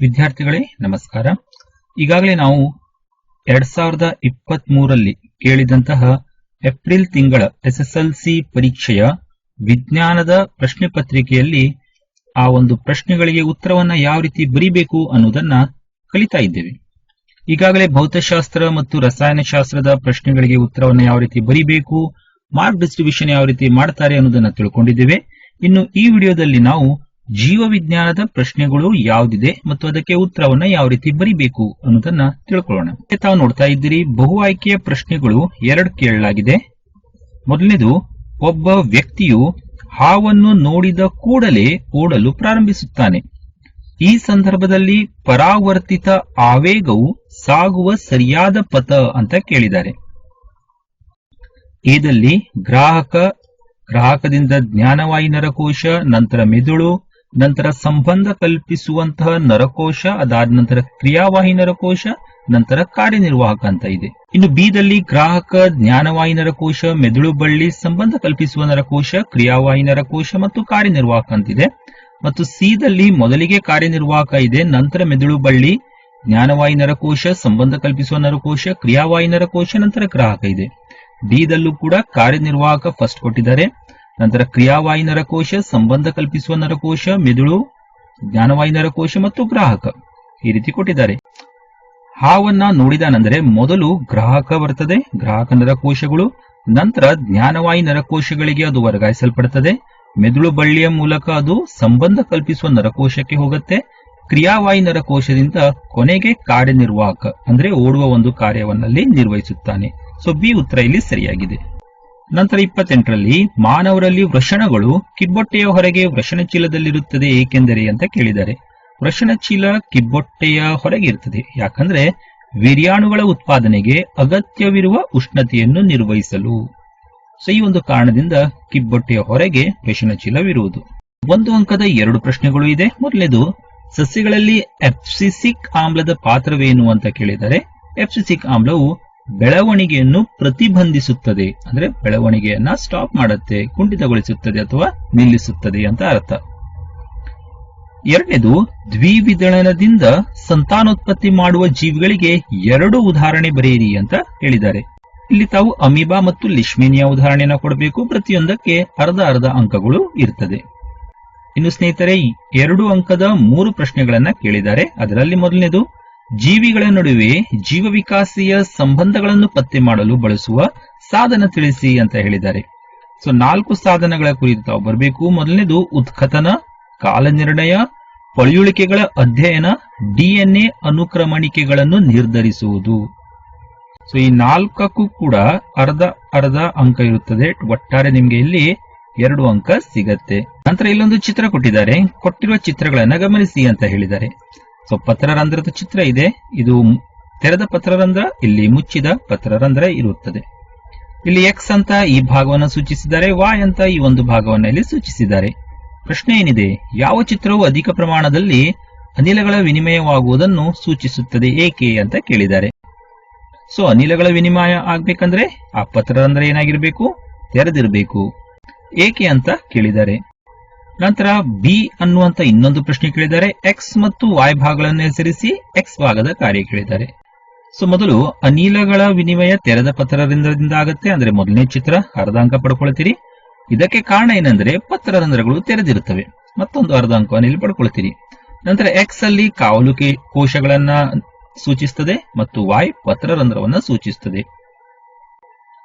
ವಿದ್ಯಾರ್ಥಿಗಳೇ, ನಮಸ್ಕಾರ. ಈಗಾಗಲೇ ನಾವು ಎರಡ್ ಸಾವಿರದ ಇಪ್ಪತ್ತ್ ಮೂರಲ್ಲಿ ಕೇಳಿದಂತಹ ಏಪ್ರಿಲ್ ತಿಂಗಳ ಎಸ್ ಎಸ್ ಎಲ್ ಸಿ ಪರೀಕ್ಷೆಯ ವಿಜ್ಞಾನದ ಪ್ರಶ್ನೆ ಪತ್ರಿಕೆಯಲ್ಲಿ ಆ ಒಂದು ಪ್ರಶ್ನೆಗಳಿಗೆ ಉತ್ತರವನ್ನ ಯಾವ ರೀತಿ ಬರೀಬೇಕು ಅನ್ನೋದನ್ನ ಕಲಿತಾ ಇದ್ದೇವೆ. ಈಗಾಗಲೇ ಭೌತಶಾಸ್ತ್ರ ಮತ್ತು ರಸಾಯನಶಾಸ್ತ್ರದ ಪ್ರಶ್ನೆಗಳಿಗೆ ಉತ್ತರವನ್ನ ಯಾವ ರೀತಿ ಬರೀಬೇಕು, ಮಾರ್ಕ್ ಡಿಸ್ಟ್ರಿಬ್ಯೂಷನ್ ಯಾವ ರೀತಿ ಮಾಡ್ತಾರೆ ಅನ್ನೋದನ್ನ ತಿಳ್ಕೊಂಡಿದ್ದೇವೆ. ಇನ್ನು ಈ ವಿಡಿಯೋದಲ್ಲಿ ನಾವು ಜೀವ ವಿಜ್ಞಾನದ ಪ್ರಶ್ನೆಗಳು ಯಾವ್ದಿದೆ ಮತ್ತು ಅದಕ್ಕೆ ಉತ್ತರವನ್ನ ಯಾವ ರೀತಿ ಬರಿಬೇಕು ಅನ್ನೋದನ್ನ ತಿಳ್ಕೊಳ್ಳೋಣ. ತಾವು ನೋಡ್ತಾ ಇದ್ದೀರಿ, ಬಹು ಆಯ್ಕೆಯ ಪ್ರಶ್ನೆಗಳು ಎರಡು ಕೇಳಲಾಗಿದೆ ಮೊದಲನೇದು, ಒಬ್ಬ ವ್ಯಕ್ತಿಯು ಹಾವನ್ನು ನೋಡಿದ ಕೂಡಲೇ ಓಡಲು ಪ್ರಾರಂಭಿಸುತ್ತಾನೆ. ಈ ಸಂದರ್ಭದಲ್ಲಿ ಪರಾವರ್ತಿತ ಆವೇಗವು ಸಾಗುವ ಸರಿಯಾದ ಪಥ ಅಂತ ಕೇಳಿದ್ದಾರೆ. ಇದಲ್ಲಿ ಗ್ರಾಹಕ, ಗ್ರಾಹಕದಿಂದ ಜ್ಞಾನವಾಯಿನರ ನರಕೋಶ, ನಂತರ ಮೆದುಳು ನಂತರ ಸಂಬಂಧ ಕಲ್ಪಿಸುವಂತಹ ನರಕೋಶ, ಅದಾದ ನಂತರ ಕ್ರಿಯಾವಾಹಿ ನರಕೋಶ, ನಂತರ ಕಾರ್ಯನಿರ್ವಾಹಕ ಅಂತ ಇದೆ. ಇನ್ನು ಬಿದಲ್ಲಿ ಗ್ರಾಹಕ, ಜ್ಞಾನವಾಹಿ ನರಕೋಶ, ಮೆದುಳು ಬಳ್ಳಿ, ಸಂಬಂಧ ಕಲ್ಪಿಸುವ ನರಕೋಶ, ಕ್ರಿಯಾವಾಹಿ ನರಕೋಶ ಮತ್ತು ಕಾರ್ಯನಿರ್ವಾಹಕ ಅಂತಿದೆ ಮತ್ತು ಸಿದಲ್ಲಿ ಮೊದಲಿಗೆ ಕಾರ್ಯನಿರ್ವಾಹಕ ಇದೆ, ನಂತರ ಮೆದುಳು ಬಳ್ಳಿ, ಜ್ಞಾನವಾಹಿ ನರಕೋಶ, ಸಂಬಂಧ ಕಲ್ಪಿಸುವ ನರಕೋಶ, ಕ್ರಿಯಾವಾಹಿ ನರಕೋಶ, ನಂತರ ಗ್ರಾಹಕ ಇದೆ. ಡಿದಲ್ಲೂ ಕೂಡ ಕಾರ್ಯನಿರ್ವಾಹಕ ಫಸ್ಟ್ ಕೊಟ್ಟಿದ್ದಾರೆ. ನಂತರ ಕ್ರಿಯಾವಾಹಿ ನರಕೋಶ, ಸಂಬಂಧ ಕಲ್ಪಿಸುವ ನರಕೋಶ, ಮೆದುಳು, ಜ್ಞಾನವಾಹಿ ನರಕೋಶ ಮತ್ತು ಗ್ರಾಹಕ ಈ ರೀತಿ ಕೊಟ್ಟಿದ್ದಾರೆ. ಹಾವನ್ನ ನೋಡಿದಾನಂದ್ರೆ ಮೊದಲು ಗ್ರಾಹಕ ಬರ್ತದೆ, ಗ್ರಾಹಕ ನರಕೋಶಗಳು, ನಂತರ ಜ್ಞಾನವಾಹಿ ನರಕೋಶಗಳಿಗೆ ಅದು ವರ್ಗಾಯಿಸಲ್ಪಡುತ್ತದೆ ಮೆದುಳು ಬಳ್ಳಿಯ ಮೂಲಕ ಅದು ಸಂಬಂಧ ಕಲ್ಪಿಸುವ ನರಕೋಶಕ್ಕೆ ಹೋಗುತ್ತೆ, ಕ್ರಿಯಾವಾಹಿ ನರಕೋಶದಿಂದ ಕೊನೆಗೆ ಕಾರ್ಯನಿರ್ವಾಹಕ, ಅಂದ್ರೆ ಓಡುವ ಒಂದು ಕಾರ್ಯವನ್ನಲ್ಲಿ ನಿರ್ವಹಿಸುತ್ತಾನೆ. ಸೊ ಬಿ ಉತ್ತರ ಇಲ್ಲಿ ಸರಿಯಾಗಿದೆ. ನಂತರ ಇಪ್ಪತ್ತೆಂಟರಲ್ಲಿ ಮಾನವರಲ್ಲಿ ವೃಷಣಗಳು ಕಿಬ್ಬೊಟ್ಟೆಯ ಹೊರಗೆ ವೃಷಣ ಚೀಲದಲ್ಲಿರುತ್ತದೆ ಏಕೆಂದರೆ ಅಂತ ಕೇಳಿದ್ದಾರೆ. ವೃಷಣ ಚೀಲ ಕಿಬ್ಬೊಟ್ಟೆಯ ಹೊರಗೆ ಇರ್ತದೆ ಯಾಕಂದ್ರೆ ವಿರ್ಯಾಣುಗಳ ಉತ್ಪಾದನೆಗೆ ಅಗತ್ಯವಿರುವ ಉಷ್ಣತೆಯನ್ನು ನಿರ್ವಹಿಸಲು. ಸೊ, ಈ ಒಂದು ಕಾರಣದಿಂದ ಕಿಬ್ಬೊಟ್ಟೆಯ ಹೊರಗೆ ವೃಷಣ ಚೀಲವಿರುವುದು ಒಂದು ಅಂಕದ ಎರಡು ಪ್ರಶ್ನೆಗಳು ಇದೆ. ಮೊದಲನೇದು, ಸಸ್ಯಗಳಲ್ಲಿ ಎಫ್ಸಿಸಿಕ್ ಆಮ್ಲದ ಪಾತ್ರವೇನು ಅಂತ ಕೇಳಿದರೆ ಎಫ್ಸಿಸಿಕ್ ಆಮ್ಲವು ಬೆಳವಣಿಗೆಯನ್ನು ಪ್ರತಿಬಂಧಿಸುತ್ತದೆ. ಅಂದ್ರೆ ಬೆಳವಣಿಗೆಯನ್ನ ಸ್ಟಾಪ್ ಮಾಡುತ್ತೆ, ಕುಂಠಿತಗೊಳಿಸುತ್ತದೆ ಅಥವಾ ನಿಲ್ಲಿಸುತ್ತದೆ ಅಂತ ಅರ್ಥ. ಎರಡನೇದು, ದ್ವಿವಿದಳನದಿಂದ ಸಂತಾನೋತ್ಪತ್ತಿ ಮಾಡುವ ಜೀವಿಗಳಿಗೆ ಎರಡು ಉದಾಹರಣೆ ಬರೆಯಿರಿ ಅಂತ ಹೇಳಿದ್ದಾರೆ. ಇಲ್ಲಿ ತಾವು ಅಮೀಬಾ ಮತ್ತು ಲಿಶ್ಮೇನಿಯಾ ಉದಾಹರಣೆಯನ್ನ ಕೊಡಬೇಕು. ಪ್ರತಿಯೊಂದಕ್ಕೆ ಅರ್ಧ ಅರ್ಧ ಅಂಕಗಳು ಇರ್ತದೆ. ಇನ್ನು ಸ್ನೇಹಿತರೆ ಎರಡು ಅಂಕದ ಮೂರು ಪ್ರಶ್ನೆಗಳನ್ನ ಕೇಳಿದ್ದಾರೆ. ಅದರಲ್ಲಿ ಮೊದಲನೇದು ಜೀವಿಗಳ ನಡುವೆ ಜೀವವಿಕಾಸಿಯ ಸಂಬಂಧಗಳನ್ನು ಪತ್ತೆ ಮಾಡಲು ಬಳಸುವ ಸಾಧನ ತಿಳಿಸಿ ಅಂತ ಹೇಳಿದ್ದಾರೆ. ಸೊ ನಾಲ್ಕು ಸಾಧನಗಳ ಕುರಿತು ತಾವು ಬರಬೇಕು. ಮೊದಲನೇದು ಉತ್ಖತನ ಕಾಲನಿರ್ಣಯ, ಪಳಿಯುಳಿಕೆಗಳ ಅಧ್ಯಯನ, ಡಿಎನ್ಎ ಅನುಕ್ರಮಣಿಕೆಗಳನ್ನು ನಿರ್ಧರಿಸುವುದು. ಸೊ ಈ ನಾಲ್ಕಕ್ಕೂ ಕೂಡ ಅರ್ಧ ಅರ್ಧ ಅಂಕ ಇರುತ್ತದೆ. ಒಟ್ಟಾರೆ ನಿಮ್ಗೆ ಇಲ್ಲಿ ಎರಡು ಅಂಕ ಸಿಗತ್ತೆ. ನಂತರ ಇಲ್ಲೊಂದು ಚಿತ್ರ ಕೊಟ್ಟಿದ್ದಾರೆ. ಕೊಟ್ಟಿರುವ ಚಿತ್ರಗಳನ್ನ ಗಮನಿಸಿ ಅಂತ ಹೇಳಿದ್ದಾರೆ. ಸೊ ಪತ್ರರಂಧ್ರದ ಚಿತ್ರ ಇದೆ. ಇದು ತೆರೆದ ಪತ್ರರಂಧ್ರ, ಇಲ್ಲಿ ಮುಚ್ಚಿದ ಪತ್ರರಂಧ್ರ ಇರುತ್ತದೆ. ಇಲ್ಲಿ ಎಕ್ಸ್ ಅಂತ ಈ ಭಾಗವನ್ನು ಸೂಚಿಸಿದ್ದಾರೆ ವಾಯ್ ಅಂತ ಈ ಒಂದು ಭಾಗವನ್ನು ಇಲ್ಲಿ ಸೂಚಿಸಿದ್ದಾರೆ. ಪ್ರಶ್ನೆ ಏನಿದೆ? ಯಾವ ಚಿತ್ರವು ಅಧಿಕ ಪ್ರಮಾಣದಲ್ಲಿ ಅನಿಲಗಳ ವಿನಿಮಯವಾಗುವುದನ್ನು ಸೂಚಿಸುತ್ತದೆ, ಏಕೆ ಅಂತ ಕೇಳಿದ್ದಾರೆ. ಸೊ ಅನಿಲಗಳ ವಿನಿಮಯ ಆಗ್ಬೇಕಂದ್ರೆ ಆ ಪತ್ರರಂಧ್ರ ಏನಾಗಿರ್ಬೇಕು? ತೆರೆದಿರಬೇಕು. ಏಕೆ ಅಂತ ಕೇಳಿದ್ದಾರೆ. ನಂತರ ಬಿ ಅನ್ನುವಂತ ಇನ್ನೊಂದು ಪ್ರಶ್ನೆ ಕೇಳಿದ್ದಾರೆ. ಎಕ್ಸ್ ಮತ್ತು ವಾಯ್ ಭಾಗಗಳನ್ನು ಹೆಸರಿಸಿ ಎಕ್ಸ್ ಭಾಗದ ಕಾರ್ಯ ಕೇಳಿದ್ದಾರೆ. ಸೊ ಮೊದಲು ಅನಿಲಗಳ ವಿನಿಮಯ ತೆರೆದ ಪತ್ರರಂಧ್ರದಿಂದ ಆಗತ್ತೆ. ಅಂದ್ರೆ ಮೊದಲನೇ ಚಿತ್ರ, ಅರ್ಧಾಂಕ ಪಡ್ಕೊಳ್ತೀರಿ. ಇದಕ್ಕೆ ಕಾರಣ ಏನಂದ್ರೆ ಪತ್ರರಂಧ್ರಗಳು ತೆರೆದಿರುತ್ತವೆ. ಮತ್ತೊಂದು ಅರ್ಧ ಅಂಕವನ್ನು ಇಲ್ಲಿ ಪಡ್ಕೊಳ್ತೀರಿ. ನಂತರ ಎಕ್ಸ್ ಅಲ್ಲಿ ಕಾವಲು ಕೋಶಗಳನ್ನ ಸೂಚಿಸ್ತದೆ ಮತ್ತು ವಾಯ್ ಪತ್ರರಂಧ್ರವನ್ನ ಸೂಚಿಸ್ತದೆ.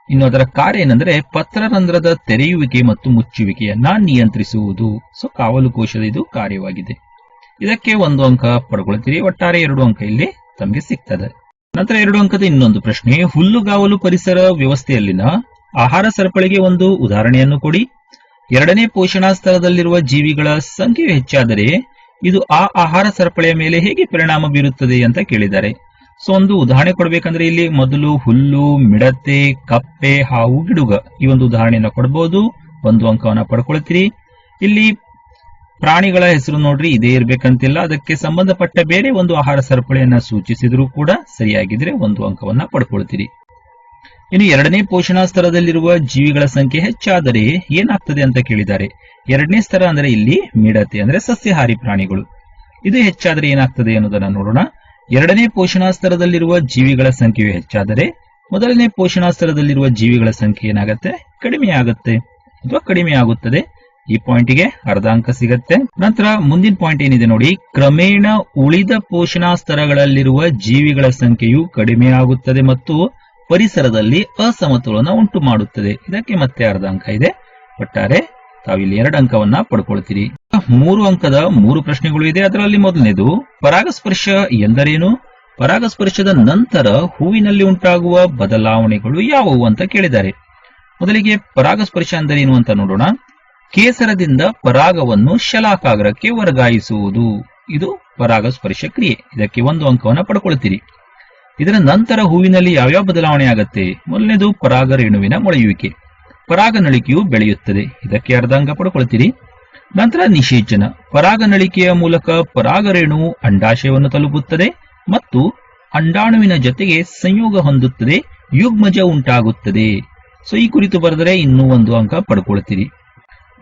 ಇನ್ನು ಅದರ ಕಾರ್ಯ ಏನಂದ್ರೆ ಪತ್ರರಂಧ್ರದ ತೆರೆಯುವಿಕೆ ಮತ್ತು ಮುಚ್ಚುವಿಕೆಯನ್ನ ನಿಯಂತ್ರಿಸುವುದು. ಸೊ ಕಾವಲು ಕೋಶದ ಇದು ಕಾರ್ಯವಾಗಿದೆ. ಇದಕ್ಕೆ ಒಂದು ಅಂಕ ಪಡ್ಕೊಳ್ತೀರಿ. ಒಟ್ಟಾರೆ ಎರಡು ಅಂಕ ಇಲ್ಲಿ ತಮಗೆ ಸಿಗ್ತದೆ. ನಂತರ ಎರಡು ಅಂಕದ ಇನ್ನೊಂದು ಪ್ರಶ್ನೆ, ಹುಲ್ಲುಗಾವಲು ಪರಿಸರ ವ್ಯವಸ್ಥೆಯಲ್ಲಿನ ಆಹಾರ ಸರಪಳಿಗೆ ಒಂದು ಉದಾಹರಣೆಯನ್ನು ಕೊಡಿ. ಎರಡನೇ ಪೋಷಣಾ ಸ್ಥಳದಲ್ಲಿರುವ ಜೀವಿಗಳ ಸಂಖ್ಯೆಯು ಹೆಚ್ಚಾದರೆ ಇದು ಆ ಆಹಾರ ಸರಪಳಿಯ ಮೇಲೆ ಹೇಗೆ ಪರಿಣಾಮ ಬೀರುತ್ತದೆ ಅಂತ ಕೇಳಿದ್ದಾರೆ. ಸೊ ಒಂದು ಉದಾಹರಣೆ ಕೊಡ್ಬೇಕಂದ್ರೆ ಇಲ್ಲಿ ಮೊದಲು ಹುಲ್ಲು, ಮಿಡತೆ, ಕಪ್ಪೆ ಹಾವು, ಗಿಡುಗ. ಈ ಒಂದು ಉದಾಹರಣೆಯನ್ನ ಕೊಡಬಹುದು ಒಂದು ಅಂಕವನ್ನ ಪಡ್ಕೊಳ್ತೀರಿ. ಇಲ್ಲಿ ಪ್ರಾಣಿಗಳ ಹೆಸರು ನೋಡ್ರಿ, ಇದೇ ಇರ್ಬೇಕಂತಿಲ್ಲ. ಅದಕ್ಕೆ ಸಂಬಂಧಪಟ್ಟ ಬೇರೆ ಒಂದು ಆಹಾರ ಸರಪಳಿಯನ್ನ ಸೂಚಿಸಿದ್ರು ಕೂಡ ಸರಿಯಾಗಿದ್ರೆ ಒಂದು ಅಂಕವನ್ನ ಪಡ್ಕೊಳ್ತೀರಿ. ಇನ್ನು ಎರಡನೇ ಪೋಷಣಾ ಸ್ಥಳದಲ್ಲಿರುವ ಜೀವಿಗಳ ಸಂಖ್ಯೆ ಹೆಚ್ಚಾದರೆ ಏನಾಗ್ತದೆ ಅಂತ ಕೇಳಿದ್ದಾರೆ. ಎರಡನೇ ಸ್ತರ ಅಂದ್ರೆ ಇಲ್ಲಿ ಮಿಡತೆ ಅಂದ್ರೆ ಸಸ್ಯಹಾರಿ ಪ್ರಾಣಿಗಳು. ಇದು ಹೆಚ್ಚಾದರೆ ಏನಾಗ್ತದೆ ಅನ್ನೋದನ್ನ ನೋಡೋಣ. ಎರಡನೇ ಪೋಷಣಾಸ್ತರದಲ್ಲಿರುವ ಜೀವಿಗಳ ಸಂಖ್ಯೆಯು ಹೆಚ್ಚಾದರೆ ಮೊದಲನೇ ಪೋಷಣಾಸ್ತರದಲ್ಲಿರುವ ಜೀವಿಗಳ ಸಂಖ್ಯೆ ಏನಾಗುತ್ತೆ? ಕಡಿಮೆ ಆಗುತ್ತೆ ಅಥವಾ ಕಡಿಮೆ ಆಗುತ್ತದೆ ಈ ಪಾಯಿಂಟ್ಗೆ ಅರ್ಧ ಅಂಕ ಸಿಗತ್ತೆ. ನಂತರ ಮುಂದಿನ ಪಾಯಿಂಟ್ ಏನಿದೆ ನೋಡಿ. ಕ್ರಮೇಣ ಉಳಿದ ಪೋಷಣಾ ಸ್ತರಗಳಲ್ಲಿರುವ ಜೀವಿಗಳ ಸಂಖ್ಯೆಯು ಕಡಿಮೆ ಆಗುತ್ತದೆ ಮತ್ತು ಪರಿಸರದಲ್ಲಿ ಅಸಮತೋಲನ ಉಂಟು ಮಾಡುತ್ತದೆ ಇದಕ್ಕೆ ಮತ್ತೆ ಅರ್ಧ ಅಂಕ ಇದೆ. ಒಟ್ಟಾರೆ ತಾವಿಲ್ಲಿ ಎರಡು ಅಂಕವನ್ನ ಪಡ್ಕೊಳ್ತೀರಿ. ಮೂರು ಅಂಕದ ಮೂರು ಪ್ರಶ್ನೆಗಳು ಇದೆ. ಅದರಲ್ಲಿ ಮೊದಲನೇದು, ಪರಾಗಸ್ಪರ್ಶ ಎಂದರೇನು? ಪರಾಗಸ್ಪರ್ಶದ ನಂತರ ಹೂವಿನಲ್ಲಿ ಉಂಟಾಗುವ ಬದಲಾವಣೆಗಳು ಯಾವುವು ಅಂತ ಕೇಳಿದ್ದಾರೆ. ಮೊದಲಿಗೆ ಪರಾಗಸ್ಪರ್ಶ ಎಂದರೇನು ಅಂತ ನೋಡೋಣ. ಕೇಸರದಿಂದ ಪರಾಗವನ್ನು ಶಲಾಕಾಗ್ರಕ್ಕೆ ವರ್ಗಾಯಿಸುವುದು. ಇದು ಪರಾಗಸ್ಪರ್ಶ ಕ್ರಿಯೆ. ಇದಕ್ಕೆ ಒಂದು ಅಂಕವನ್ನ ಪಡ್ಕೊಳ್ತೀರಿ. ಇದರ ನಂತರ ಹೂವಿನಲ್ಲಿ ಯಾವ್ಯಾವ ಬದಲಾವಣೆ ಆಗತ್ತೆ? ಮೊದಲನೇದು ಪರಾಗ ರೇಣುವಿನ ಮೊಳೆಯುವಿಕೆ. ಪರಾಗನಳಿಕೆಯು ಬೆಳೆಯುತ್ತದೆ. ಇದಕ್ಕೆ ಅರ್ಧ ಅಂಗ ಪಡ್ಕೊಳ್ತೀರಿ. ನಂತರ ನಿಷೇಚನ. ಪರಾಗನಳಿಕೆಯ ಮೂಲಕ ಪರಾಗರೇಣು ಅಂಡಾಶಯವನ್ನು ತಲುಪುತ್ತದೆ ಮತ್ತು ಅಂಡಾಣುವಿನ ಜೊತೆಗೆ ಸಂಯೋಗ ಹೊಂದುತ್ತದೆ, ಯುಗ್ಮಜ ಉಂಟಾಗುತ್ತದೆ. ಸೊ, ಈ ಕುರಿತು ಬರೆದರೆ ಇನ್ನೂ ಒಂದು ಅಂಕ ಪಡ್ಕೊಳ್ತೀರಿ.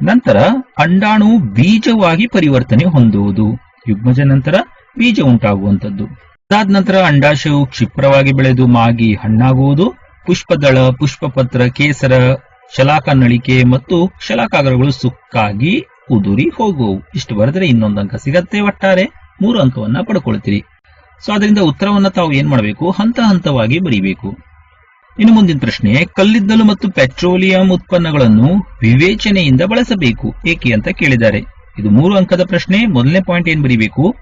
ನಂತರ ಅಂಡಾಣು ಬೀಜವಾಗಿ ಪರಿವರ್ತನೆ ಹೊಂದುವುದು. ಯುಗ್ಮಜ ನಂತರ ಬೀಜ ಉಂಟಾಗುವಂಥದ್ದು. ಅದಾದ ನಂತರ ಅಂಡಾಶಯವು ಕ್ಷಿಪ್ರವಾಗಿ ಬೆಳೆದು ಮಾಗಿ ಹಣ್ಣಾಗುವುದು. ಪುಷ್ಪದಳ, ಪುಷ್ಪಪತ್ರ, ಕೇಸರ ಶಲಾಕ ಮತ್ತು ಶಲಾಕಾಗರಗಳು ಸುಕ್ಕಾಗಿ ಉದುರಿ ಹೋಗುವು ಇಷ್ಟು ಬರೆದರೆ ಇನ್ನೊಂದು ಅಂಕ ಸಿಗತ್ತೆ ಒಟ್ಟಾರೆ. ಮೂರು ಅಂಕವನ್ನ ಪಡ್ಕೊಳ್ತೀರಿ. ಸೊ, ಅದರಿಂದ ಉತ್ತರವನ್ನ ತಾವು ಏನ್ ಮಾಡಬೇಕು? ಹಂತ ಹಂತವಾಗಿ ಬರೀಬೇಕು. ಇನ್ನು ಮುಂದಿನ ಪ್ರಶ್ನೆ, ಕಲ್ಲಿದ್ದಲು ಮತ್ತು ಪೆಟ್ರೋಲಿಯಂ ಉತ್ಪನ್ನಗಳನ್ನು ವಿವೇಚನೆಯಿಂದ ಬಳಸಬೇಕು. ಏಕೆ ಅಂತ ಕೇಳಿದ್ದಾರೆ. ಇದು ಮೂರು ಅಂಕದ ಪ್ರಶ್ನೆ. ಮೊದಲನೇ ಪಾಯಿಂಟ್ ಏನ್ ಬರೀಬೇಕು?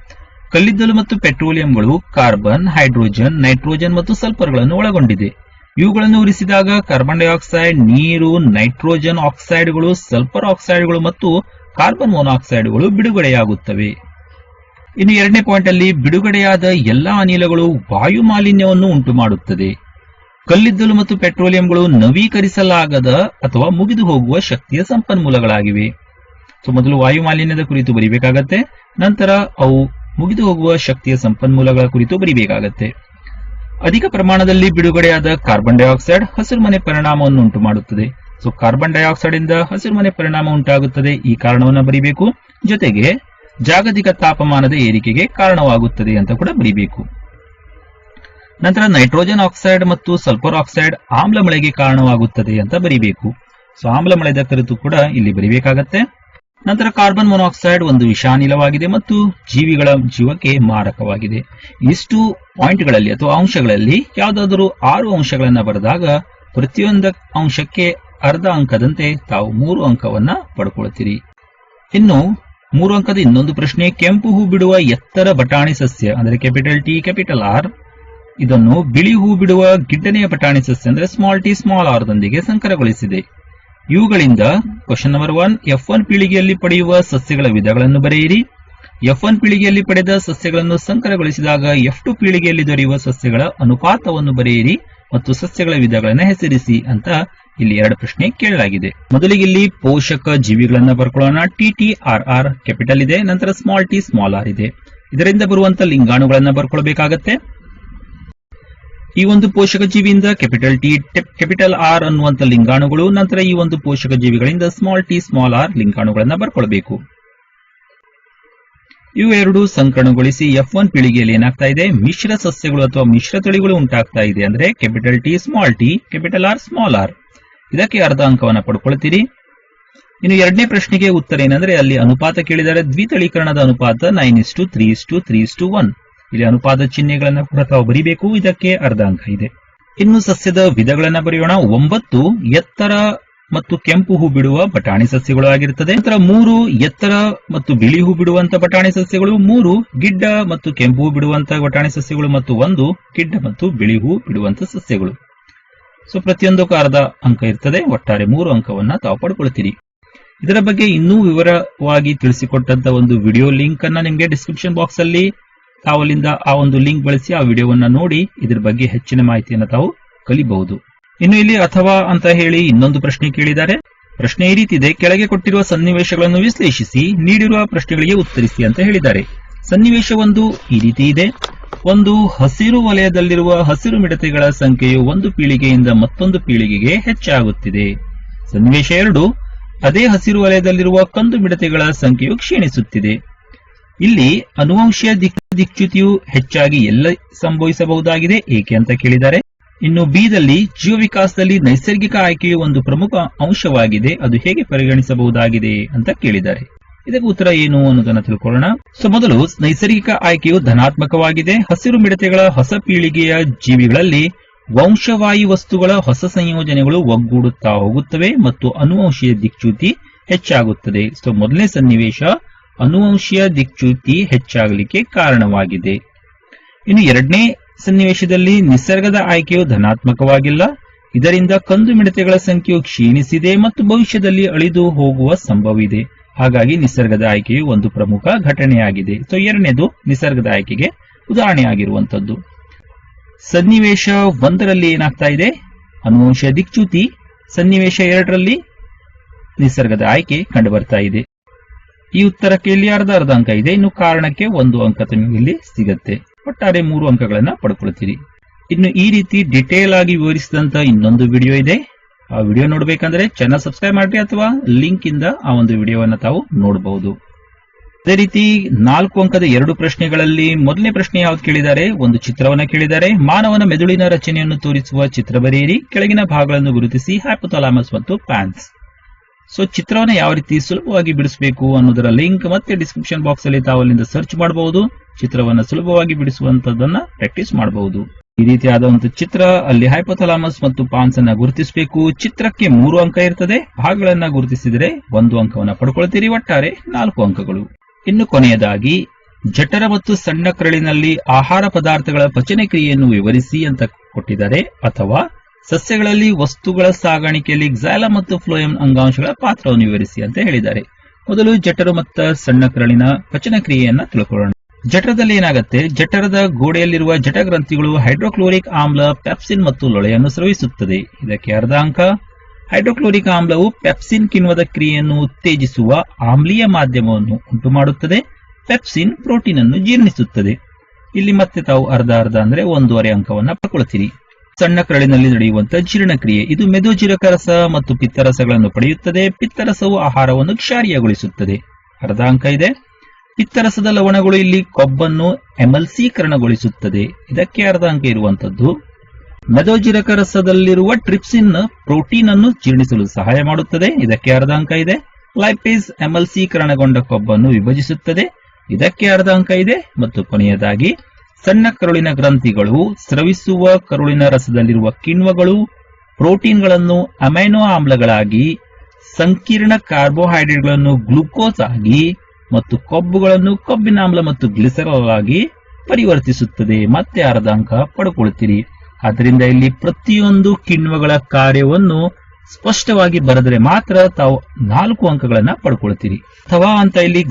ಕಲ್ಲಿದ್ದಲು ಮತ್ತು ಪೆಟ್ರೋಲಿಯಂಗಳು ಕಾರ್ಬನ್, ಹೈಡ್ರೋಜನ್, ನೈಟ್ರೋಜನ್ ಮತ್ತು ಸಲ್ಫರ್ಗಳನ್ನು ಒಳಗೊಂಡಿದೆ. ಇವುಗಳನ್ನು ಉರಿಸಿದಾಗ ಕಾರ್ಬನ್ ಡೈಆಕ್ಸೈಡ್ ನೀರು ನೈಟ್ರೋಜನ್ ಆಕ್ಸೈಡ್ಗಳು ಸಲ್ಫರ್ ಆಕ್ಸೈಡ್ಗಳು ಮತ್ತು ಕಾರ್ಬನ್ ಮೊನಾಕ್ಸೈಡ್ಗಳು ಬಿಡುಗಡೆಯಾಗುತ್ತವೆ. ಇನ್ನು ಎರಡನೇ ಪಾಯಿಂಟ್ ಅಲ್ಲಿ ಬಿಡುಗಡೆಯಾದ ಎಲ್ಲಾ ಅನಿಲಗಳು ವಾಯು ಮಾಲಿನ್ಯವನ್ನು ಉಂಟು ಮಾಡುತ್ತದೆ ಕಲ್ಲಿದ್ದಲು ಮತ್ತು ಪೆಟ್ರೋಲಿಯಂಗಳು ನವೀಕರಿಸಲಾಗದ ಅಥವಾ ಮುಗಿದು ಹೋಗುವ ಶಕ್ತಿಯ ಸಂಪನ್ಮೂಲಗಳಾಗಿವೆ. ಸೊ, ಮೊದಲು ವಾಯು ಮಾಲಿನ್ಯದ ಕುರಿತು ಬರಿಬೇಕಾಗತ್ತೆ, ನಂತರ ಅವು ಮುಗಿದು ಹೋಗುವ ಶಕ್ತಿಯ ಸಂಪನ್ಮೂಲಗಳ ಕುರಿತು ಬರಿಬೇಕಾಗತ್ತೆ. ಅಧಿಕ ಪ್ರಮಾಣದಲ್ಲಿ ಬಿಡುಗಡೆಯಾದ ಕಾರ್ಬನ್ ಡೈಆಕ್ಸೈಡ್ ಹಸಿರುಮನೆ ಪರಿಣಾಮವನ್ನು ಉಂಟು ಮಾಡುತ್ತದೆ ಸೊ ಕಾರ್ಬನ್ ಡೈಆಕ್ಸೈಡ್ ಇಂದ ಹಸಿರುಮನೆ ಪರಿಣಾಮ ಉಂಟಾಗುತ್ತದೆ. ಈ ಕಾರಣವನ್ನು ಬರೀಬೇಕು. ಜೊತೆಗೆ ಜಾಗತಿಕ ತಾಪಮಾನದ ಏರಿಕೆಗೆ ಕಾರಣವಾಗುತ್ತದೆ ಅಂತ ಕೂಡ ಬರೀಬೇಕು. ನಂತರ ನೈಟ್ರೋಜನ್ ಆಕ್ಸೈಡ್ ಮತ್ತು ಸಲ್ಫರ್ ಆಕ್ಸೈಡ್ ಆಮ್ಲ ಮಳೆಗೆ ಕಾರಣವಾಗುತ್ತದೆ ಅಂತ ಬರಿಬೇಕು. ಸೊ ಆಮ್ಲ ಮಳೆದ ಕುರಿತು ಕೂಡ ಇಲ್ಲಿ ಬರಿಬೇಕಾಗತ್ತೆ. ನಂತರ ಕಾರ್ಬನ್ ಮೊನಾಕ್ಸೈಡ್ ಒಂದು ವಿಷಾನಿಲವಾಗಿದೆ ಮತ್ತು ಜೀವಿಗಳ ಜೀವಕ್ಕೆ ಮಾರಕವಾಗಿದೆ. ಇಷ್ಟು ಪಾಯಿಂಟ್ಗಳಲ್ಲಿ ಅಥವಾ ಅಂಶಗಳಲ್ಲಿ ಯಾವುದಾದರೂ ಆರು ಅಂಶಗಳನ್ನು ಬರೆದಾಗ ಪ್ರತಿಯೊಂದು ಅಂಶಕ್ಕೆ ಅರ್ಧ ಅಂಕದಂತೆ ತಾವು ಮೂರು ಅಂಕವನ್ನ ಪಡ್ಕೊಳ್ತೀರಿ. ಇನ್ನು ಮೂರು ಅಂಕದ ಇನ್ನೊಂದು ಪ್ರಶ್ನೆ, ಕೆಂಪು ಹೂ ಬಿಡುವ ಎತ್ತರ ಬಟಾಣಿ ಸಸ್ಯ, ಅಂದರೆ ಕ್ಯಾಪಿಟಲ್ ಟಿ, ಕ್ಯಾಪಿಟಲ್ ಆರ್, ಇದನ್ನು ಬಿಳಿ ಹೂ ಬಿಡುವ ಗಿಡ್ಡನೆಯ ಬಟಾಣಿ ಸಸ್ಯ, ಅಂದ್ರೆ ಸ್ಮಾಲ್ ಟಿ, ಸ್ಮಾಲ್ ಆರ್ ದೊಂದಿಗೆ ಸಂಕರಗೊಳಿಸಿದೆ. ಇವುಗಳಿಂದ question number one F one ಪೀಳಿಗೆಯಲ್ಲಿ ಪಡೆಯುವ ಸಸ್ಯಗಳ ವಿಧಗಳನ್ನು ಬರೆಯಿರಿ. ಎಫ್ ಒನ್ ಪೀಳಿಗೆಯಲ್ಲಿ ಪಡೆದ ಸಸ್ಯಗಳನ್ನು ಸಂಕರಗೊಳಿಸಿದಾಗ ಎಫ್ ಟು ಪೀಳಿಗೆಯಲ್ಲಿ ದೊರೆಯುವ ಸಸ್ಯಗಳ ಅನುಪಾತವನ್ನು ಬರೆಯಿರಿ ಮತ್ತು ಸಸ್ಯಗಳ ವಿಧಗಳನ್ನು ಹೆಸರಿಸಿ ಅಂತ ಇಲ್ಲಿ ಎರಡು ಪ್ರಶ್ನೆ ಕೇಳಲಾಗಿದೆ. ಮೊದಲಿಗೆ ಇಲ್ಲಿ ಪೋಷಕ ಜೀವಿಗಳನ್ನ ಬರ್ಕೊಳ್ಳೋಣ. T T R R capital ಇದೆ, ನಂತರ ಸ್ಮಾಲ್ ಟಿ ಸ್ಮಾಲ್ ಆರ್ ಇದೆ. ಇದರಿಂದ ಬರುವಂತ ಲಿಂಗಾಣುಗಳನ್ನ ಬರ್ಕೊಳ್ಬೇಕಾಗತ್ತೆ. ಈ ಒಂದು ಪೋಷಕ ಜೀವಿಯಿಂದ ಕ್ಯಾಪಿಟಲ್ ಟಿ, ಕ್ಯಾಪಿಟಲ್ ಆರ್ ಅನ್ನುವಂತ ಲಿಂಗಾಣುಗಳು, ನಂತರ ಈ ಒಂದು ಪೋಷಕ ಜೀವಿಗಳಿಂದ ಸ್ಮಾಲ್ ಟಿ, ಸ್ಮಾಲ್ ಆರ್ ಲಿಂಗಾಣುಗಳನ್ನ ಬರ್ಕೊಳ್ಬೇಕು. ಇವು ಎರಡು ಸಂಕರಣಗೊಳಿಸಿ ಎಫ್ ಒನ್ ಪೀಳಿಗೆಯಲ್ಲಿ ಏನಾಗ್ತಾ ಇದೆ? ಮಿಶ್ರ ಸಸ್ಯಗಳು ಅಥವಾ ಮಿಶ್ರ ತಳಿಗಳು ಉಂಟಾಗ್ತಾ ಇದೆ ಅಂದ್ರೆ capital T, small T, capital R, small R. ಇದಕ್ಕೆ ಅರ್ಧ ಅಂಕವನ್ನ ಪಡ್ಕೊಳ್ತೀರಿ. ಇನ್ನು ಎರಡನೇ ಪ್ರಶ್ನೆಗೆ ಉತ್ತರ ಏನಂದ್ರೆ ಅಲ್ಲಿ ಅನುಪಾತ ಕೇಳಿದರೆ ದ್ವಿತಳೀಕರಣದ ಅನುಪಾತ nine is to three is to three is to one. ಇಲ್ಲಿ ಅನುಪಾದ ಚಿಹ್ನೆಗಳನ್ನ ಕೂಡ ತಾವು ಬರೀಬೇಕು. ಇದಕ್ಕೆ ಅರ್ಧ ಅಂಕ ಇದೆ. ಇನ್ನು ಸಸ್ಯದ ವಿಧಗಳನ್ನ ಬರೆಯೋಣ. ಒಂಬತ್ತು, ಎತ್ತರ ಮತ್ತು ಕೆಂಪು ಹೂ ಬಿಡುವ ಬಟಾಣಿ ಸಸ್ಯಗಳು ಆಗಿರುತ್ತದೆ ನಂತರ ಮೂರು, ಎತ್ತರ ಮತ್ತು ಬಿಳಿ ಹೂ ಬಿಡುವಂತ ಬಟಾಣಿ ಸಸ್ಯಗಳು. ಮೂರು, ಗಿಡ್ಡ ಮತ್ತು ಕೆಂಪು ಹೂ ಬಿಡುವಂತ ಬಟಾಣಿ ಸಸ್ಯಗಳು. ಮತ್ತು ಒಂದು, ಗಿಡ್ಡ ಮತ್ತು ಬಿಳಿ ಹೂ ಬಿಡುವಂತ ಸಸ್ಯಗಳು. ಸೊ, ಪ್ರತಿಯೊಂದಕ್ಕೂ ಅರ್ಧ ಅಂಕ ಇರ್ತದೆ. ಒಟ್ಟಾರೆ ಮೂರು ಅಂಕವನ್ನ ತಾವು ಪಡ್ಕೊಳ್ತೀರಿ. ಇದರ ಬಗ್ಗೆ ಇನ್ನೂ ವಿವರವಾಗಿ ತಿಳಿಸಿಕೊಟ್ಟಂತ ಒಂದು ವಿಡಿಯೋ ಲಿಂಕ್ ಅನ್ನ ನಿಮಗೆ ಡಿಸ್ಕ್ರಿಪ್ಷನ್ ಬಾಕ್ಸ್ ಅಲ್ಲಿ ತಾವು ಅಲ್ಲಿಂದ ಆ ಒಂದು ಲಿಂಕ್ ಬಳಸಿ ಆ ವಿಡಿಯೋವನ್ನ ನೋಡಿ ಇದರ ಬಗ್ಗೆ ಹೆಚ್ಚಿನ ಮಾಹಿತಿಯನ್ನು ತಾವು ಕಲಿಬಹುದು. ಇನ್ನು ಇಲ್ಲಿ ಅಥವಾ ಅಂತ ಹೇಳಿ ಇನ್ನೊಂದು ಪ್ರಶ್ನೆ ಕೇಳಿದ್ದಾರೆ. ಪ್ರಶ್ನೆ ಈ ರೀತಿ ಇದೆ, ಕೆಳಗೆ ಕೊಟ್ಟಿರುವ ಸನ್ನಿವೇಶಗಳನ್ನು ವಿಶ್ಲೇಷಿಸಿ, ನೀಡಿರುವ ಪ್ರಶ್ನೆಗಳಿಗೆ ಉತ್ತರಿಸಿ ಅಂತ ಹೇಳಿದ್ದಾರೆ. ಸನ್ನಿವೇಶ ಒಂದು ಈ ರೀತಿ ಇದೆ. ಒಂದು, ಹಸಿರು ವಲಯದಲ್ಲಿರುವ ಹಸಿರು ಮಿಡತೆಗಳ ಸಂಖ್ಯೆಯು ಒಂದು ಪೀಳಿಗೆಯಿಂದ ಮತ್ತೊಂದು ಪೀಳಿಗೆಗೆ ಹೆಚ್ಚಾಗುತ್ತಿದೆ. ಸನ್ನಿವೇಶ ಎರಡು, ಅದೇ ಹಸಿರು ವಲಯದಲ್ಲಿರುವ ಕಂದು ಮಿಡತೆಗಳ ಸಂಖ್ಯೆಯು ಕ್ಷೀಣಿಸುತ್ತಿದೆ. ಇಲ್ಲಿ ಅನುವಂಶೀಯ ದಿಕ್ ದಿಕ್ಚ್ಯುತಿಯು ಹೆಚ್ಚಾಗಿ ಎಲ್ಲ ಸಂಭವಿಸಬಹುದಾಗಿದೆ, ಏಕೆ ಅಂತ ಕೇಳಿದ್ದಾರೆ ಇನ್ನು ಬಿದಲ್ಲಿ ಜೀವ ವಿಕಾಸದಲ್ಲಿ ನೈಸರ್ಗಿಕ ಆಯ್ಕೆಯು ಒಂದು ಪ್ರಮುಖ ಅಂಶವಾಗಿದೆ, ಅದು ಹೇಗೆ ಪರಿಗಣಿಸಬಹುದಾಗಿದೆ ಅಂತ ಕೇಳಿದ್ದಾರೆ ಇದಕ್ಕೆ ಉತ್ತರ ಏನು ಅನ್ನೋದನ್ನ ತಿಳ್ಕೊಳ್ಳೋಣ. ಸೊ, ಮೊದಲು ನೈಸರ್ಗಿಕ ಆಯ್ಕೆಯು ಧನಾತ್ಮಕವಾಗಿದೆ. ಹಸಿರು ಮಿಡತೆಗಳ ಹೊಸ ಪೀಳಿಗೆಯ ಜೀವಿಗಳಲ್ಲಿ ವಂಶವಾಯು ವಸ್ತುಗಳ ಹೊಸ ಸಂಯೋಜನೆಗಳು ಒಗ್ಗೂಡುತ್ತಾ ಹೋಗುತ್ತವೆ ಮತ್ತು ಅನುವಂಶೀಯ ದಿಕ್ಚ್ಯುತಿ ಹೆಚ್ಚಾಗುತ್ತದೆ. ಸೊ, ಮೊದಲನೇ ಸನ್ನಿವೇಶ ಅನುವಂಶೀಯ ದಿಕ್ಚ್ಯುತಿ ಹೆಚ್ಚಾಗಲಿಕ್ಕೆ ಕಾರಣವಾಗಿದೆ. ಇನ್ನು ಎರಡನೇ ಸನ್ನಿವೇಶದಲ್ಲಿ ನಿಸರ್ಗದ ಆಯ್ಕೆಯು ಧನಾತ್ಮಕವಾಗಿಲ್ಲ. ಇದರಿಂದ ಕಂದು ಮಿಡತೆಗಳ ಸಂಖ್ಯೆಯು ಕ್ಷೀಣಿಸಿದೆ ಮತ್ತು ಭವಿಷ್ಯದಲ್ಲಿ ಅಳಿದು ಹೋಗುವ ಸಂಭವವಿದೆ. ಹಾಗಾಗಿ ನಿಸರ್ಗದ ಆಯ್ಕೆಯು ಒಂದು ಪ್ರಮುಖ ಘಟನೆಯಾಗಿದೆ. ಸೊ ಎರಡನೇದು ನಿಸರ್ಗದ ಆಯ್ಕೆಗೆ ಉದಾಹರಣೆಯಾಗಿರುವಂಥದ್ದು. ಸನ್ನಿವೇಶ ಒಂದರಲ್ಲಿ ಏನಾಗ್ತಾ ಇದೆ? ಅನುವಂಶ ದಿಕ್ಚ್ಯುತಿ ಸನ್ನಿವೇಶ ಎರಡರಲ್ಲಿ ನಿಸರ್ಗದ ಆಯ್ಕೆ ಕಂಡುಬರ್ತಾ ಇದೆ. ಈ ಉತ್ತರಕ್ಕೆ ಇಲ್ಲಿ ಅರ್ಧ ಅರ್ಧ ಅಂಕ ಇದೆ. ಇನ್ನು ಕಾರಣಕ್ಕೆ ಒಂದು ಅಂಕ ಇಲ್ಲಿ ಸಿಗತ್ತೆ. ಒಟ್ಟಾರೆ ಮೂರು ಅಂಕಗಳನ್ನ ಪಡ್ಕೊಳ್ತೀರಿ. ಇನ್ನು ಈ ರೀತಿ ಡಿಟೇಲ್ ಆಗಿ ವಿವರಿಸಿದಂತ ಇನ್ನೊಂದು ವಿಡಿಯೋ ಇದೆ. ಆ ವಿಡಿಯೋ ನೋಡಬೇಕಂದ್ರೆ ಚಾನಲ್ ಸಬ್ಸ್ಕ್ರೈಬ್ ಮಾಡ್ರಿ ಅಥವಾ ಲಿಂಕ್ ಇಂದ ಆ ಒಂದು ವಿಡಿಯೋವನ್ನ ತಾವು ನೋಡಬಹುದು. ಅದೇ ರೀತಿ ನಾಲ್ಕು ಅಂಕದ ಎರಡು ಪ್ರಶ್ನೆಗಳಲ್ಲಿ ಮೊದಲನೇ ಪ್ರಶ್ನೆ ಯಾವ್ದು ಕೇಳಿದ್ದಾರೆ? ಒಂದು ಚಿತ್ರವನ್ನ ಕೇಳಿದ್ದಾರೆ. ಮಾನವನ ಮೆದುಳಿನ ರಚನೆಯನ್ನು ತೋರಿಸುವ ಚಿತ್ರ ಬರೆಯಿರಿ. ಕೆಳಗಿನ ಭಾಗಗಳನ್ನು ಗುರುತಿಸಿ. ಹ್ಯಾಪೊಥಾಲಾಮಸ್ ಮತ್ತು ಪ್ಯಾನ್ಸ್ ಸೊ ಚಿತ್ರವನ್ನು ಯಾವ ರೀತಿ ಸುಲಭವಾಗಿ ಬಿಡಿಸಬೇಕು ಅನ್ನೋದರ ಲಿಂಕ್ ಮತ್ತೆ ಡಿಸ್ಕ್ರಿಪ್ಷನ್ ಬಾಕ್ಸ್ ಅಲ್ಲಿ ತಾವು ಅಲ್ಲಿಂದ ಸರ್ಚ್ ಮಾಡಬಹುದು ಚಿತ್ರವನ್ನ ಸುಲಭವಾಗಿ ಬಿಡಿಸುವಂತದನ್ನ ಪ್ರಾಕ್ಟೀಸ್ ಮಾಡಬಹುದು ಈ ರೀತಿಯಾದ ಒಂದು ಚಿತ್ರ ಅಲ್ಲಿ ಹೈಪೋಥಲಾಮಸ್ ಮತ್ತು ಪಾನ್ಸ್ ಅನ್ನ ಗುರುತಿಸಬೇಕು. ಚಿತ್ರಕ್ಕೆ ಮೂರು ಅಂಕ ಇರ್ತದೆ. ಭಾಗಗಳನ್ನ ಗುರುತಿಸಿದರೆ ಒಂದು ಅಂಕವನ್ನ ಪಡ್ಕೊಳ್ತೀರಿ. ಒಟ್ಟಾರೆ ನಾಲ್ಕು ಅಂಕಗಳು. ಇನ್ನು ಕೊನೆಯದಾಗಿ, ಜಠರ ಮತ್ತು ಸಣ್ಣ ಕರಳಿನಲ್ಲಿ ಆಹಾರ ಪದಾರ್ಥಗಳ ಪಚನ ಕ್ರಿಯೆಯನ್ನು ವಿವರಿಸಿ ಅಂತ ಕೊಟ್ಟಿದ್ದಾರೆ. ಅಥವಾ ಸಸ್ಯಗಳಲ್ಲಿ ವಸ್ತುಗಳ ಸಾಗಾಣಿಕೆಯಲ್ಲಿ ಗ್ಸಾಲ ಮತ್ತು ಫ್ಲೋಯಂ ಅಂಗಾಂಶಗಳ ಪಾತ್ರವನ್ನು ವಿವರಿಸಿ ಅಂತ ಹೇಳಿದ್ದಾರೆ. ಮೊದಲು ಜಠರು ಮತ್ತು ಸಣ್ಣ ಕರಳಿನ ಪಚನ ಕ್ರಿಯೆಯನ್ನ ತಿಳ್ಕೊಳ್ಳೋಣ. ಜಠರದಲ್ಲಿ ಏನಾಗುತ್ತೆ? ಜಠರದ ಗೋಡೆಯಲ್ಲಿರುವ ಜಠಗ್ರಂಥಿಗಳು ಹೈಡ್ರೋಕ್ಲೋರಿಕ್ ಆಮ್ಲ, ಪೆಪ್ಸಿನ್ ಮತ್ತು ಲೊಳೆಯನ್ನು ಸ್ರವಿಸುತ್ತದೆ. ಇದಕ್ಕೆ ಅರ್ಧ ಅಂಕ ಹೈಡ್ರೋಕ್ಲೋರಿಕ್ ಆಮ್ಲವು ಪೆಪ್ಸಿನ್ ಕಿಣ್ವದ ಕ್ರಿಯೆಯನ್ನು ಉತ್ತೇಜಿಸುವ ಆಮ್ಲೀಯ ಮಾಧ್ಯಮವನ್ನು ಉಂಟು ಮಾಡುತ್ತದೆ ಪೆಪ್ಸಿನ್ ಪ್ರೋಟೀನ್ ಅನ್ನು ಜೀರ್ಣಿಸುತ್ತದೆ. ಇಲ್ಲಿ ಮತ್ತೆ ತಾವು ಅರ್ಧ ಅರ್ಧ ಅಂದ್ರೆ ಒಂದೂವರೆ ಅಂಕವನ್ನು ಪಡ್ಕೊಳ್ತೀರಿ. ಸಣ್ಣ ಕರಳಿನಲ್ಲಿ ನಡೆಯುವಂತಹ ಜೀರ್ಣಕ್ರಿಯೆ. ಇದು ಮೆದುಜೀರಕ ರಸ ಮತ್ತು ಪಿತ್ತರಸಗಳನ್ನು ಪಡೆಯುತ್ತದೆ. ಪಿತ್ತರಸವು ಆಹಾರವನ್ನು ಕ್ಷಾರಿಯಗೊಳಿಸುತ್ತದೆ. ಅರ್ಧ ಅಂಕ ಇದೆ. ಪಿತ್ತರಸದ ಲವಣಗಳು ಇಲ್ಲಿ ಕೊಬ್ಬನ್ನು ಎಮಲ್ಸೀಕರಣಗೊಳಿಸುತ್ತದೆ. ಇದಕ್ಕೆ ಅರ್ಧ ಅಂಕ ಇರುವಂತದ್ದು. ಮೆದೋಜಿರಕ ರಸದಲ್ಲಿರುವ ಟ್ರಿಪ್ಸಿನ್ ಪ್ರೋಟೀನ್ ಅನ್ನು ಜೀರ್ಣಿಸಲು ಸಹಾಯ ಮಾಡುತ್ತದೆ. ಇದಕ್ಕೆ ಅರ್ಧ ಅಂಕ ಇದೆ. ಲೈಪೇಸ್ ಎಮಲ್ಸೀಕರಣಗೊಂಡ ಕೊಬ್ಬನ್ನು ವಿಭಜಿಸುತ್ತದೆ. ಇದಕ್ಕೆ ಅರ್ಧ ಅಂಕ ಇದೆ. ಮತ್ತು ಕೊನೆಯದಾಗಿ ಸಣ್ಣ ಕರುಳಿನ ಗ್ರಂಥಿಗಳು ಸ್ರವಿಸುವ ಕರುಳಿನ ರಸದಲ್ಲಿರುವ ಕಿಣ್ವಗಳು ಪ್ರೋಟೀನ್ಗಳನ್ನು ಅಮೈನೋ ಆಮ್ಲಗಳಾಗಿ, ಸಂಕೀರ್ಣ ಕಾರ್ಬೋಹೈಡ್ರೇಟ್ಗಳನ್ನು ಗ್ಲುಕೋಸ್ ಆಗಿ ಮತ್ತು ಕೊಬ್ಬುಗಳನ್ನು ಕೊಬ್ಬಿನ ಆಮ್ಲ ಮತ್ತು ಗ್ಲಿಸರಾಲ್ ಆಗಿ ಪರಿವರ್ತಿಸುತ್ತದೆ. ಮತ್ತೆ ಅರ್ಧ ಅಂಕ ಪಡ್ಕೊಳ್ತೀರಿ. ಆದ್ದರಿಂದ ಇಲ್ಲಿ ಪ್ರತಿಯೊಂದು ಕಿಣ್ವಗಳ ಕಾರ್ಯವನ್ನು ಸ್ಪಷ್ಟವಾಗಿ ಬರೆದರೆ ಮಾತ್ರ ತಾವು ನಾಲ್ಕು ಅಂಕಗಳನ್ನ ಪಡ್ಕೊಳ್ತೀರಿ. ಅಥವಾ ಅಂತ ಇಲ್ಲಿ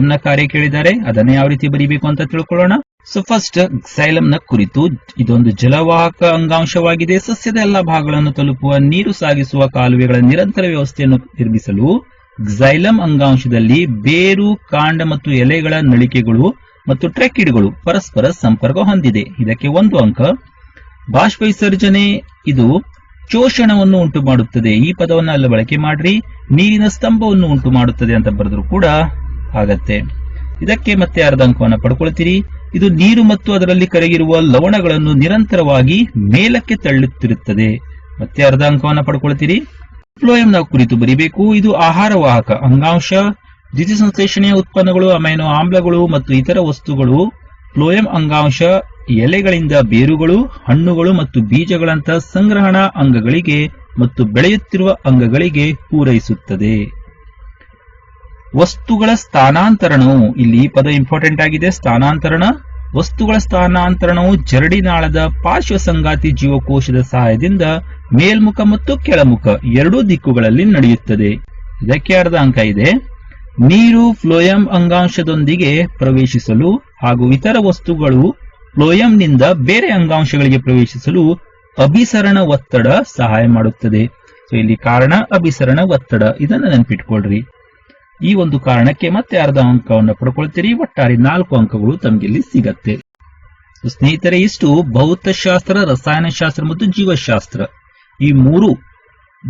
ನ ಕಾರ್ಯ ಕೇಳಿದ್ದಾರೆ. ಅದನ್ನ ಯಾವ ರೀತಿ ಬರೀಬೇಕು ಅಂತ ತಿಳ್ಕೊಳ್ಳೋಣ. ಸೊ ಫಸ್ಟ್ xylem ನ ಕುರಿತು ಇದೊಂದು ಜಲವಾಹಕ ಅಂಗಾಂಶವಾಗಿದೆ. ಸಸ್ಯದ ಎಲ್ಲಾ ಭಾಗಗಳನ್ನು ತಲುಪುವ, ನೀರು ಸಾಗಿಸುವ ಕಾಲುವೆಗಳ ನಿರಂತರ ವ್ಯವಸ್ಥೆಯನ್ನು ನಿರ್ಮಿಸಲು ಝೈಲಮ್ ಅಂಗಾಂಶದಲ್ಲಿ ಬೇರು, ಕಾಂಡ ಮತ್ತು ಎಲೆಗಳ ನಳಿಕೆಗಳು ಮತ್ತು ಟ್ರೆಕಿಡ್ಗಳು ಪರಸ್ಪರ ಸಂಪರ್ಕ ಹೊಂದಿದೆ. ಇದಕ್ಕೆ ಒಂದು ಅಂಕ. ಬಾಷ್ಪವಿಸರ್ಜನೆ ಇದು ಶೋಷಣವನ್ನು ಉಂಟು ಮಾಡುತ್ತದೆ ಈ ಪದವನ್ನು ಅಲ್ಲಿ ಬಳಕೆ ಮಾಡ್ರಿ. ನೀರಿನ ಸ್ತಂಭವನ್ನು ಉಂಟು ಮಾಡುತ್ತದೆ ಅಂತ ಬರೆದ್ರು ಕೂಡ ಆಗತ್ತೆ. ಇದಕ್ಕೆ ಮತ್ತೆ ಅರ್ಧ ಅಂಕವನ್ನು ಪಡ್ಕೊಳ್ತೀರಿ? ಇದು ನೀರು ಮತ್ತು ಅದರಲ್ಲಿ ಕರಗಿರುವ ಲವಣಗಳನ್ನು ನಿರಂತರವಾಗಿ ಮೇಲಕ್ಕೆ ತಳ್ಳುತ್ತಿರುತ್ತದೆ. ಮತ್ತೆ ಅರ್ಧ ಅಂಕವನ್ನು ಪಡ್ಕೊಳ್ತೀರಿ? ಫ್ಲೋಯಂನ ಕುರಿತು ಬರೀಬೇಕು. ಇದು ಆಹಾರ ವಾಹಕ, ಅಂಗಾಂಶ ದ್ವಿತೀಯಸಂಶ್ಲೇಷಣೆಯ ಉತ್ಪನ್ನಗಳು, ಅಮೈನೋ ಆಮ್ಲಗಳು ಮತ್ತು ಇತರ ವಸ್ತುಗಳು, ಫ್ಲೋಯಂ ಅಂಗಾಂಶ, ಎಲೆಗಳಿಂದ ಬೇರುಗಳು, ಹಣ್ಣುಗಳು ಮತ್ತು ಬೀಜಗಳಂತಹ ಸಂಗ್ರಹಣಾ ಅಂಗಗಳಿಗೆ ಮತ್ತು ಬೆಳೆಯುತ್ತಿರುವ ಅಂಗಗಳಿಗೆ ಪೂರೈಸುತ್ತದೆ. ವಸ್ತುಗಳ ಸ್ಥಾನಾಂತರಣವು, ಇಲ್ಲಿ ಪದ ಇಂಪಾರ್ಟೆಂಟ್ ಆಗಿದೆ, ಸ್ಥಾನಾಂತರಣ. ವಸ್ತುಗಳ ಸ್ಥಾನಾಂತರಣವು ಜರಡಿನಾಳದ ಪಾರ್ಶ್ವ ಸಂಗಾತಿ ಜೀವಕೋಶದ ಸಹಾಯದಿಂದ ಮೇಲ್ಮುಖ ಮತ್ತು ಕೆಳಮುಖ ಎರಡೂ ದಿಕ್ಕುಗಳಲ್ಲಿ ನಡೆಯುತ್ತದೆ. ಇದಕ್ಕೆ ಅರ್ಧ ಅಂಕ ಇದೆ. ನೀರು ಫ್ಲೋಯಂ ಅಂಗಾಂಶದೊಂದಿಗೆ ಪ್ರವೇಶಿಸಲು ಹಾಗೂ ಇತರ ವಸ್ತುಗಳು ಫ್ಲೋಯಂನಿಂದ ಬೇರೆ ಅಂಗಾಂಶಗಳಿಗೆ ಪ್ರವೇಶಿಸಲು ಅಭಿಸರಣ ಒತ್ತಡ ಸಹಾಯ ಮಾಡುತ್ತದೆ. ಸೊ ಇಲ್ಲಿ ಕಾರಣ ಅಭಿಸರಣ ಒತ್ತಡ ಇದನ್ನು ನೆನ್ಪಿಟ್ಕೊಳ್ರಿ. ಈ ಒಂದು ಕಾರಣಕ್ಕೆ ಮತ್ತೆ ಅರ್ಧ ಅಂಕವನ್ನು ಪಡ್ಕೊಳ್ತೀರಿ, ಒಟ್ಟಾರೆ ನಾಲ್ಕು ಅಂಕಗಳು ತಮಗಿಲ್ಲಿ ಸಿಗತ್ತೆ. ಸ್ನೇಹಿತರೆ, ಇಷ್ಟು ಭೌತಶಾಸ್ತ್ರ, ರಸಾಯನಶಾಸ್ತ್ರ ಮತ್ತು ಜೀವಶಾಸ್ತ್ರ. ಈ ಮೂರು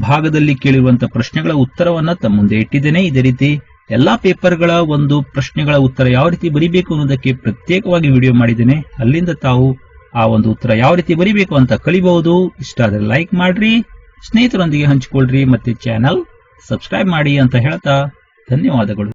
ಭಾಗದಲ್ಲಿ ಕೇಳಿರುವಂತಹ ಪ್ರಶ್ನೆಗಳ ಉತ್ತರವನ್ನ ತಮ್ಮ ಮುಂದೆ ಇಟ್ಟಿದ್ದೇನೆ. ಇದೇ ರೀತಿ ಎಲ್ಲಾ ಪೇಪರ್ಗಳ ಒಂದು ಪ್ರಶ್ನೆಗಳ ಉತ್ತರ ಯಾವ ರೀತಿ ಬರಿಬೇಕು ಅನ್ನೋದಕ್ಕೆ ಪ್ರತ್ಯೇಕವಾಗಿ ವಿಡಿಯೋ ಮಾಡಿದ್ದೇನೆ. ಅಲ್ಲಿಂದ ತಾವು ಆ ಒಂದು ಉತ್ತರ ಯಾವ ರೀತಿ ಬರಿಬೇಕು ಅಂತ ಕಲಿಬಹುದು. ಇಷ್ಟ ಆದರೆ ಲೈಕ್ ಮಾಡ್ರಿ, ಸ್ನೇಹಿತರೊಂದಿಗೆ ಹಂಚಿಕೊಳ್ಳ್ರಿ ಮತ್ತೆ ಚಾನಲ್ ಸಬ್ಸ್ಕ್ರೈಬ್ ಮಾಡಿ ಅಂತ ಹೇಳ್ತಾ ಧನ್ಯವಾದಗಳು.